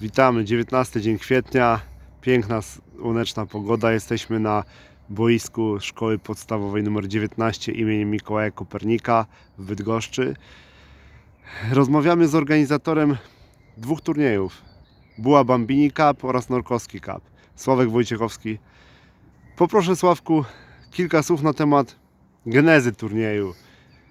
Witamy, 19 dzień kwietnia, piękna, słoneczna pogoda. Jesteśmy na boisku Szkoły Podstawowej nr 19 imieniem Mikołaja Kopernika w Bydgoszczy. Rozmawiamy z organizatorem dwóch turniejów. Była Bambini Cup oraz Norkowski Cup. Sławek Wojciechowski. Poproszę Sławku kilka słów na temat genezy turnieju.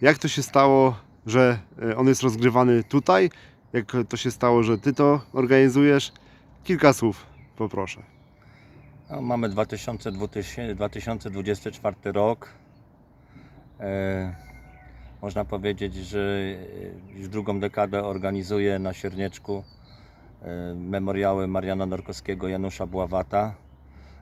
Jak to się stało, że e, on jest rozgrywany tutaj? Jak to się stało, że ty to organizujesz? Kilka słów poproszę. No, mamy 2000, 2024 rok. E, można powiedzieć, że już drugą dekadę organizuję na Siernieczku e, memoriały Mariana Norkowskiego, Janusza Bławata.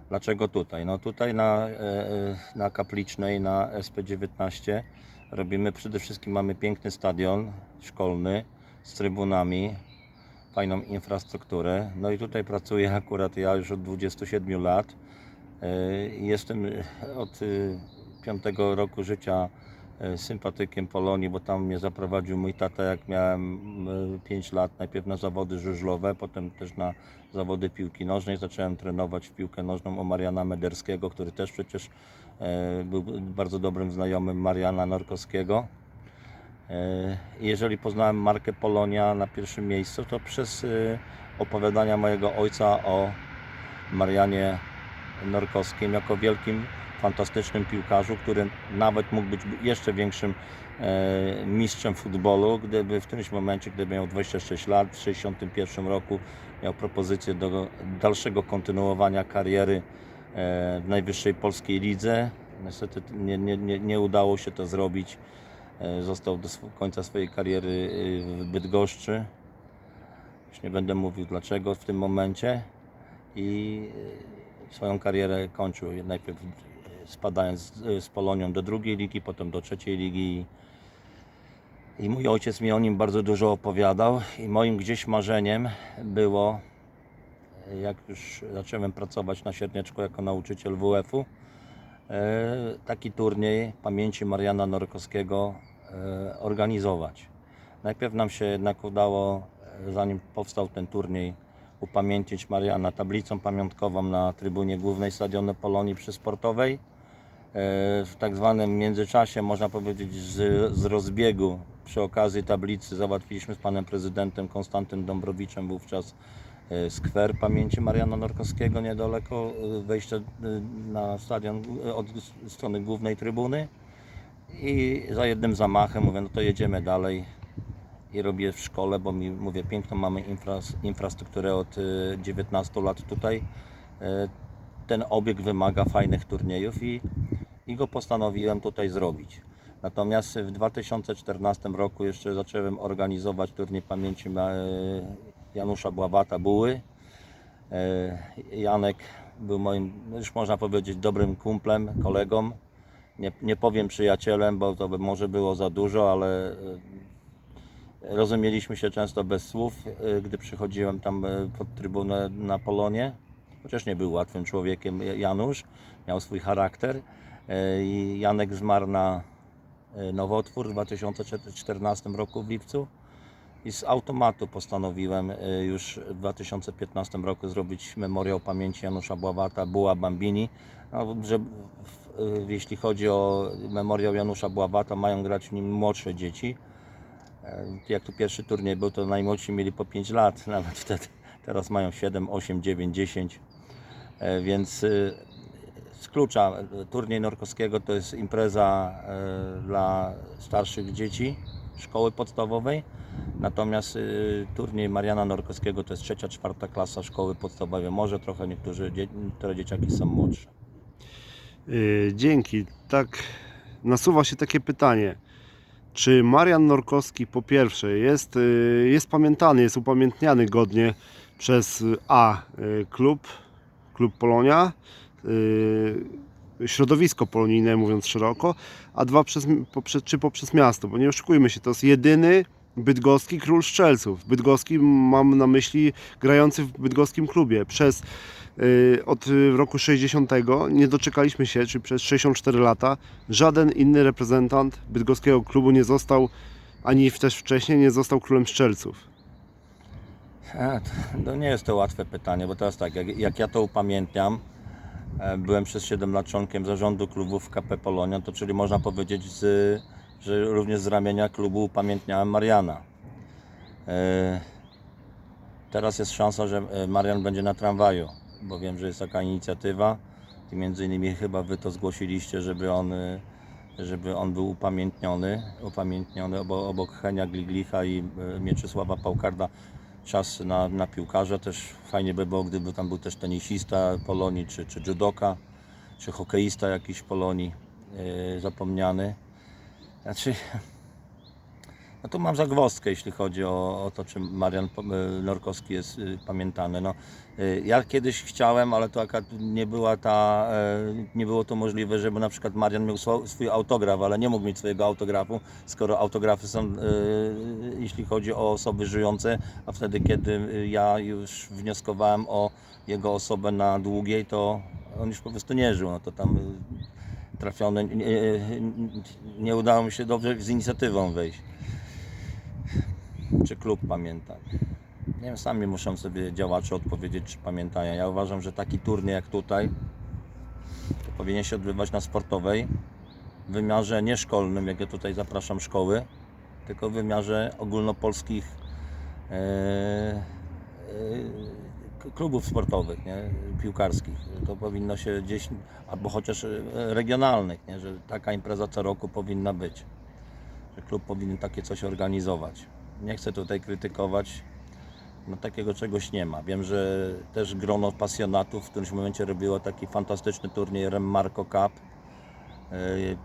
Dlaczego tutaj? No tutaj na, e, e, na Kaplicznej, na SP19 robimy przede wszystkim, mamy piękny stadion szkolny z trybunami, fajną infrastrukturę. No i tutaj pracuję akurat ja już od 27 lat. E, Jestem od 5 roku życia sympatykiem Polonii, bo tam mnie zaprowadził mój tata, jak miałem 5 lat, najpierw na zawody żużlowe, potem też na zawody piłki nożnej. Zacząłem trenować w piłkę nożną u Mariana Mederskiego, który też przecież był bardzo dobrym znajomym Mariana Norkowskiego. E, Jeżeli poznałem markę Polonia na pierwszym miejscu, to przez e, opowiadania mojego ojca o Marianie Norkowskim jako wielkim, fantastycznym piłkarzu, który nawet mógł być jeszcze większym e, mistrzem futbolu, gdyby w którymś momencie, gdyby miał 26 lat, w 1961 roku miał propozycję do dalszego kontynuowania kariery w najwyższej polskiej lidze. Niestety nie, nie, nie, nie udało się to zrobić. E, Został do końca swojej kariery e, w Bydgoszczy. Już nie będę mówił dlaczego w tym momencie. I e, swoją karierę kończył najpierw spadając z- Polonią do drugiej ligi, potem do trzeciej ligi. I mój ojciec mi o nim bardzo dużo opowiadał i moim gdzieś marzeniem było, jak już zacząłem pracować na Siernieczku jako nauczyciel WF-u, taki turniej pamięci Mariana Norkowskiego organizować. Najpierw nam się jednak udało, e, zanim powstał ten turniej, upamiętnić Mariana tablicą pamiątkową na trybunie głównej Stadionu Polonii Przysportowej. E, W tak zwanym międzyczasie, można powiedzieć, z, z rozbiegu przy okazji tablicy załatwiliśmy z panem prezydentem Konstantym Dąbrowiczem wówczas e, skwer pamięci Mariana Norkowskiego niedaleko e, wejścia e, na stadion e, od strony głównej trybuny. I za jednym zamachem mówię, no to jedziemy dalej i robię w szkole, bo mi mówię, piękną mamy infras, infrastrukturę od y, 19 lat tutaj. Y, Ten obieg wymaga fajnych turniejów i, i go postanowiłem tutaj zrobić. Natomiast w 2014 roku jeszcze zacząłem organizować turniej pamięci ma- Janusza Bławata Buły. Y, Janek był moim, już można powiedzieć, dobrym kumplem, kolegą. Nie, nie powiem przyjacielem, bo to by może było za dużo, ale y, Rozumieliśmy się często bez słów, y, gdy przychodziłem tam y, pod trybunę na Polonie. Chociaż nie był łatwym człowiekiem Janusz, miał swój charakter. I Janek zmarł na nowotwór w 2014 roku w lipcu. I z automatu postanowiłem już w 2015 roku zrobić memoriał pamięci Janusza Bławata, Buła Bambini. No, że jeśli chodzi o memoriał Janusza Bławata, mają grać w nim młodsze dzieci. E, Jak tu pierwszy turniej był, to najmłodsi mieli po 5 lat, nawet wtedy. Teraz mają 7, 8, 9, 10. E, Więc y, z klucza turniej Norkowskiego to jest impreza e, dla starszych dzieci szkoły podstawowej. Natomiast y, turniej Mariana Norkowskiego to jest trzecia, czwarta klasa szkoły podstawowej. Może trochę niektórzy, niektóre dzieciaki są młodsze. Yy, dzięki. Tak nasuwa się takie pytanie. Czy Marian Norkowski po pierwsze jest, yy, jest pamiętany, jest upamiętniany godnie przez yy, A klub, klub Polonia, środowisko polonijne mówiąc szeroko, a dwa przez, czy poprzez miasto, bo nie oszukujmy się, to jest jedyny bydgoski król strzelców. Bydgoski mam na myśli grający w bydgoskim klubie. Przez y, od roku 60 nie doczekaliśmy się, czy przez 64 lata, żaden inny reprezentant bydgoskiego klubu nie został, ani też wcześniej nie został królem strzelców. A, to, to nie jest to łatwe pytanie, bo teraz tak, jak, jak ja to upamiętniam, e, byłem przez 7 lat członkiem zarządu klubu w KP Polonia, to czyli można powiedzieć, z, że również z ramienia klubu upamiętniałem Mariana. E, Teraz jest szansa, że e, Marian będzie na tramwaju, bo wiem, że jest taka inicjatywa i między innymi chyba Wy to zgłosiliście, żeby on, e, żeby on był upamiętniony, upamiętniony obok, Henia Gliglicha i Mieczysława Pałkarda czas na, na piłkarza. Też fajnie by było, gdyby tam był też tenisista Polonii, czy, czy judoka, czy hokeista jakiś Polonii e, zapomniany. Znaczy, no tu mam zagwozdkę, jeśli chodzi o, o to, czy Marian e, Norkowski jest y, pamiętany. No, y, ja kiedyś chciałem, ale to akurat nie była ta, nie było to możliwe, żeby na przykład Marian miał swój autograf, ale nie mógł mieć swojego autografu, skoro autografy są, jeśli chodzi o osoby żyjące, a wtedy, kiedy y, ja już wnioskowałem o jego osobę na długiej, to on już po prostu nie żył. No to tam trafiony, nie, nie udało mi się dobrze z inicjatywą wejść czy klub pamięta. Nie wiem, sami muszą sobie działacze odpowiedzieć, czy pamiętają. Ja uważam, że taki turniej jak tutaj powinien się odbywać na sportowej, w wymiarze nie szkolnym, jak ja tutaj zapraszam szkoły, tylko w wymiarze ogólnopolskich e, e, klubów sportowych, nie? piłkarskich. To powinno się gdzieś, albo chociaż e, regionalnych, nie? że taka impreza co roku powinna być. Że klub powinien takie coś organizować. Nie chcę tutaj krytykować, no takiego czegoś nie ma. Wiem, że też grono pasjonatów w którymś momencie robiło taki fantastyczny turniej Rem Marco Cup. E,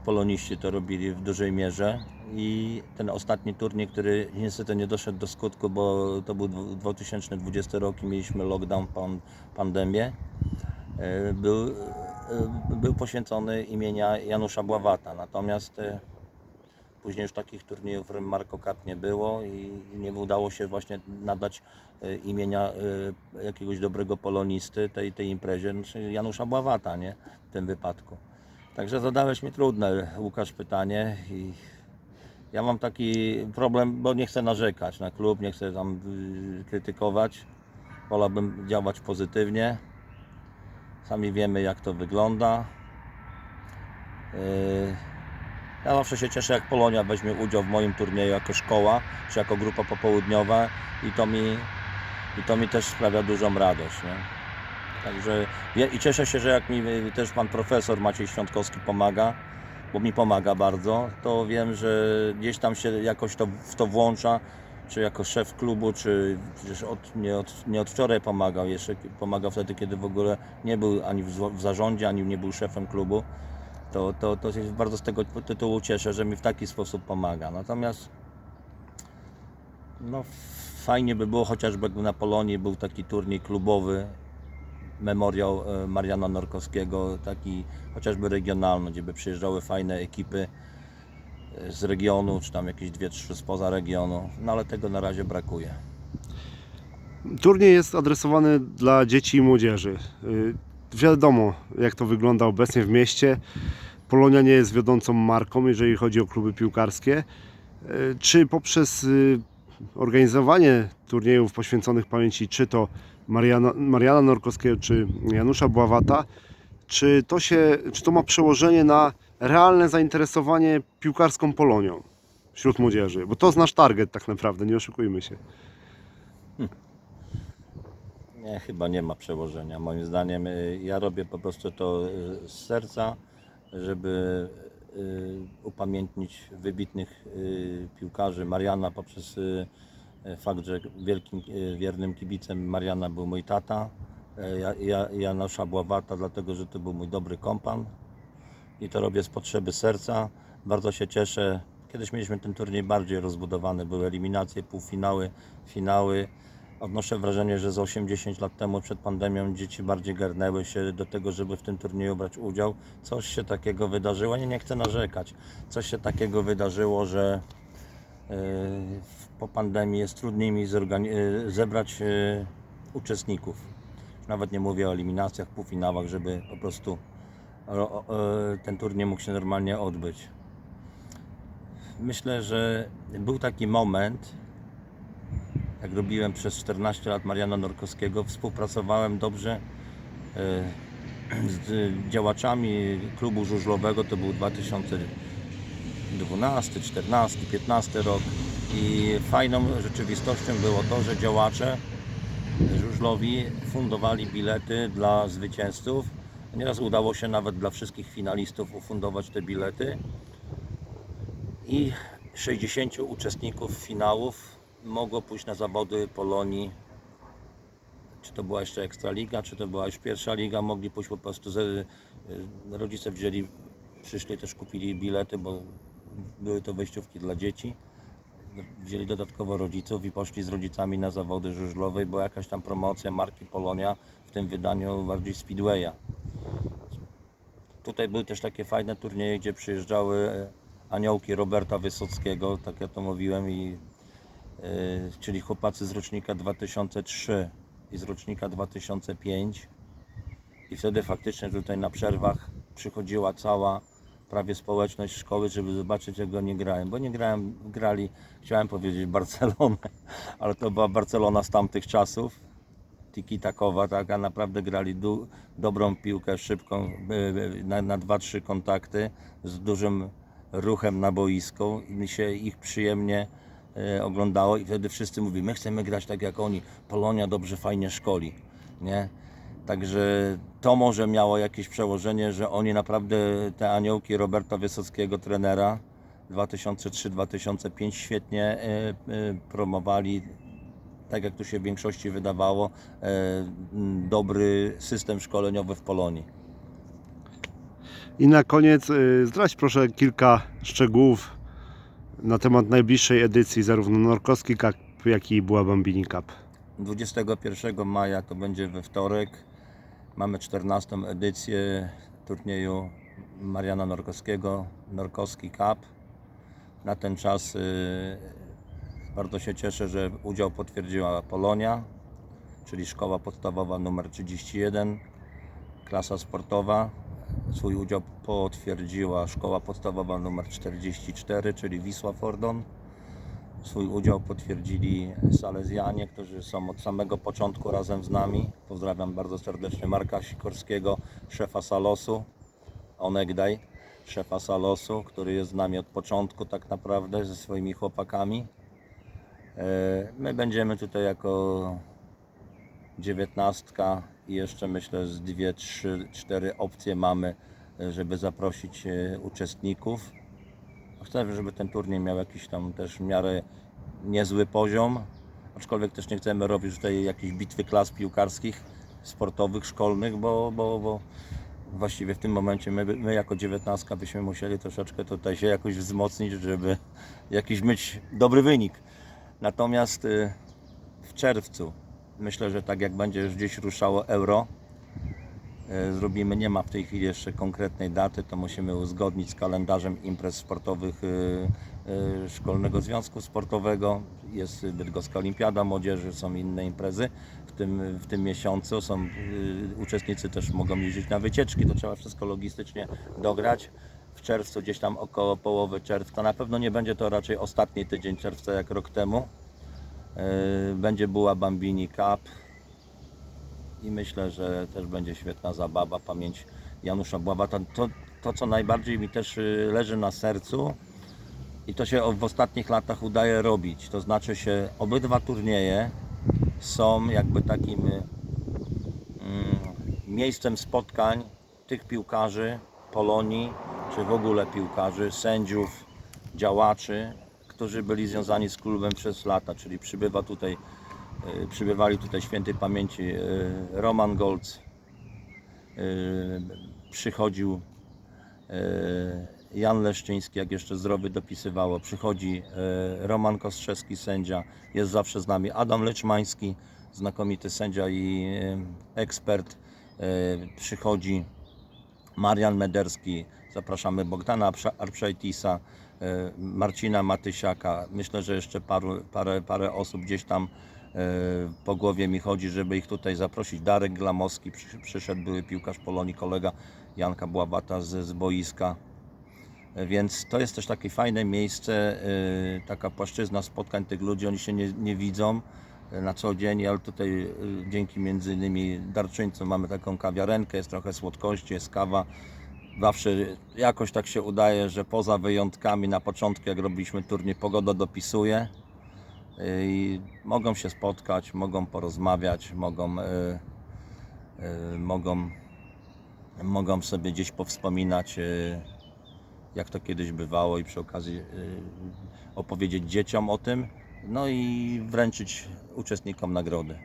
Poloniści to robili w dużej mierze i ten ostatni turniej, który niestety nie doszedł do skutku, bo to był dwu- 2020 rok i mieliśmy lockdown, pan, pandemię, e, był, e, był poświęcony imienia Janusza Bławata. Natomiast e, Później już takich turniejów Marco Cup nie było i nie udało się właśnie nadać imienia jakiegoś dobrego polonisty tej, tej imprezie, czyli Janusza Bławata, nie? W tym wypadku. Także zadałeś mi trudne, Łukasz, pytanie i ja mam taki problem, bo nie chcę narzekać na klub, nie chcę tam y, krytykować. Wolałbym działać pozytywnie. Sami wiemy, jak to wygląda. Yy, ja zawsze się cieszę, jak Polonia weźmie udział w moim turnieju jako szkoła, czy jako grupa popołudniowa i to mi, i to mi też sprawia dużą radość. Nie? Także i cieszę się, że jak mi y, też pan profesor Maciej Świątkowski pomaga, bo mi pomaga bardzo, to wiem, że gdzieś tam się jakoś to, w to włącza, czy jako szef klubu, czy przecież od, nie, od, nie od wczoraj pomagał, jeszcze pomagał wtedy, kiedy w ogóle nie był ani w, w zarządzie, ani nie był szefem klubu to, to, to się bardzo z tego tytułu cieszę, że mi w taki sposób pomaga. Natomiast no, fajnie by było chociażby na Polonii był taki turniej klubowy, memoriał e, Mariana Norkowskiego, taki chociażby regionalny, gdzie by przyjeżdżały fajne ekipy e, z regionu, czy tam jakieś dwie, trzy spoza regionu, no ale tego na razie brakuje. Turniej jest adresowany dla dzieci i młodzieży. Y, Wiadomo, jak to wygląda obecnie w mieście. Polonia nie jest wiodącą marką, jeżeli chodzi o kluby piłkarskie. Czy poprzez organizowanie turniejów poświęconych pamięci, czy to Mariana, Mariana Norkowskiego, czy Janusza Bławata, czy to, się, czy to ma przełożenie na realne zainteresowanie piłkarską Polonią wśród młodzieży? Bo to jest nasz target tak naprawdę, nie oszukujmy się. Nie, chyba nie ma przełożenia. Moim zdaniem y, ja robię po prostu to y, z serca, żeby y, upamiętnić wybitnych piłkarzy Mariana poprzez fakt, że wielkim y, wiernym kibicem Mariana był mój tata. y, Ja, ja, Janusza Bławata, dlatego że to był mój dobry kompan i to robię z potrzeby serca. Bardzo się cieszę. Kiedyś mieliśmy ten turniej bardziej rozbudowany, były eliminacje, półfinały, finały. Odnoszę wrażenie, że z 80 lat temu przed pandemią dzieci bardziej garnęły się do tego, żeby w tym turnieju brać udział. Coś się takiego wydarzyło, nie, nie chcę narzekać. Coś się takiego wydarzyło, że po pandemii jest trudniej mi yy, zebrać yy, uczestników. Nawet nie mówię o eliminacjach, półfinałach, żeby po prostu e, ten turniej mógł się normalnie odbyć. Myślę, że był taki moment, jak robiłem przez 14 lat Mariana Norkowskiego, współpracowałem dobrze e, z działaczami klubu żużlowego, to był 2012, 14, 15 rok i fajną rzeczywistością było to, że działacze żużlowi fundowali bilety dla zwycięzców. Nieraz udało się nawet dla wszystkich finalistów ufundować te bilety i 60 uczestników finałów mogło pójść na zawody Polonii. Czy to była jeszcze Ekstraliga, czy to była już pierwsza liga, mogli pójść po prostu. Rodzice wzięli, przyszli też kupili bilety, bo były to wejściówki dla dzieci. Wzięli dodatkowo rodziców i poszli z rodzicami na zawody żużlowe. Była jakaś tam promocja marki Polonia, w tym wydaniu bardziej Speedwaya. Tutaj były też takie fajne turnieje, gdzie przyjeżdżały e, aniołki Roberta Wysockiego, tak ja to mówiłem, i, e, czyli chłopacy z rocznika 2003 i z rocznika 2005. I wtedy faktycznie tutaj na przerwach przychodziła cała prawie społeczność szkoły, żeby zobaczyć jak go nie grałem. Bo nie grałem, grali, chciałem powiedzieć Barcelonę, ale to była Barcelona z tamtych czasów tiki takowa, tak, a naprawdę grali du, dobrą piłkę, szybką, y, y, na, na 2-3 kontakty, z dużym ruchem na boisku i mi się ich przyjemnie y, oglądało i wtedy wszyscy mówili, my chcemy grać tak jak oni, Polonia dobrze, fajnie szkoli, nie? Także to może miało jakieś przełożenie, że oni naprawdę, te aniołki Roberta Wysockiego, trenera 2003-2005 świetnie y, y, promowali tak jak tu się w większości wydawało, e, dobry system szkoleniowy w Polonii. I na koniec zdradź proszę kilka szczegółów na temat najbliższej edycji zarówno Norkowski Cup, jak i Była Bambini Cup. 21 maja to będzie we wtorek. Mamy 14 edycję turnieju Mariana Norkowskiego, Norkowski Cup. Na ten czas y, bardzo się cieszę, że udział potwierdziła Polonia, czyli szkoła podstawowa numer 31, klasa sportowa. Swój udział potwierdziła szkoła podstawowa numer 44, czyli Wisła Fordon. Swój udział potwierdzili Salezjanie, którzy są od samego początku razem z nami. Pozdrawiam bardzo serdecznie Marka Sikorskiego, szefa Salosu, onegdaj, szefa Salosu, który jest z nami od początku tak naprawdę ze swoimi chłopakami. E, My będziemy tutaj jako dziewiętnastka i jeszcze myślę z dwie, trzy, cztery opcje mamy, e, żeby zaprosić e, uczestników. Chcę, żeby ten turniej miał jakiś tam też w miarę niezły poziom, aczkolwiek też nie chcemy robić tutaj jakiejś bitwy klas piłkarskich, sportowych, szkolnych, bo, bo, bo właściwie w tym momencie my, my jako dziewiętnastka byśmy musieli troszeczkę tutaj się jakoś wzmocnić, żeby jakiś mieć dobry wynik. Natomiast y, w czerwcu myślę, że tak jak będzie już gdzieś ruszało euro, zrobimy, nie ma w tej chwili jeszcze konkretnej daty, to musimy uzgodnić z kalendarzem imprez sportowych y, y, Szkolnego Związku Sportowego. Jest Bydgoska Olimpiada Młodzieży, są inne imprezy w tym, w tym miesiącu. Są, uczestnicy też mogą jeździć na wycieczki, to trzeba wszystko logistycznie dograć. W czerwcu, gdzieś tam około połowy czerwca, na pewno nie będzie to raczej ostatni tydzień czerwca jak rok temu. Będzie była Bambini Cup i myślę, że też będzie świetna zabawa, pamięć Janusza Bławata. To, to co najbardziej mi też y, leży na sercu i to się w ostatnich latach udaje robić, to znaczy się obydwa turnieje są jakby takim y, mm, miejscem spotkań tych piłkarzy Polonii, czy w ogóle piłkarzy, sędziów, działaczy, którzy byli związani z klubem przez lata, czyli przybywa tutaj, przybywali tutaj świętej pamięci y, Roman Golc, y, przychodził Jan Leszczyński, jak jeszcze zdrowy dopisywało, przychodzi Roman Kostrzewski, sędzia, jest zawsze z nami. Adam Leczmański, znakomity sędzia i ekspert, przychodzi. Marian Mederski, zapraszamy Bogdana Arpsza- Arpszajtisa, e, Marcina Matysiaka. Myślę, że jeszcze paru, parę, parę osób gdzieś tam e, po głowie mi chodzi, żeby ich tutaj zaprosić. Darek Glamowski przy, przyszedł, były piłkarz Polonii, kolega Janka Błabata z, z boiska. E, Więc to jest też takie fajne miejsce, e, taka płaszczyzna spotkań tych ludzi, oni się nie, nie widzą, e, na co dzień, ale tutaj e, dzięki między innymi darczyńcom mamy taką kawiarenkę, jest trochę słodkości, jest kawa. Zawsze jakoś tak się udaje, że poza wyjątkami na początku, jak robiliśmy turniej, pogoda dopisuje e, mogą się spotkać, mogą porozmawiać, mogą, e, e, mogą, mogą sobie gdzieś powspominać, e, jak to kiedyś bywało i przy okazji opowiedzieć dzieciom o tym, no i wręczyć uczestnikom nagrody.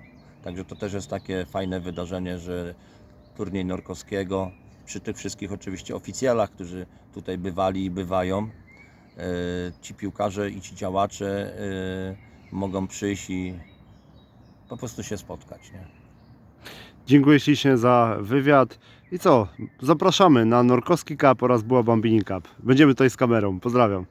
Także to też jest takie fajne wydarzenie, że turniej Norkowskiego, przy tych wszystkich oczywiście oficjalach, którzy tutaj bywali i bywają, ci piłkarze i ci działacze mogą przyjść i po prostu się spotkać. Nie? Dziękuję ślicznie za wywiad. I co? Zapraszamy na Norkowski Cup oraz Była Bambini Cup. Będziemy tutaj z kamerą. Pozdrawiam.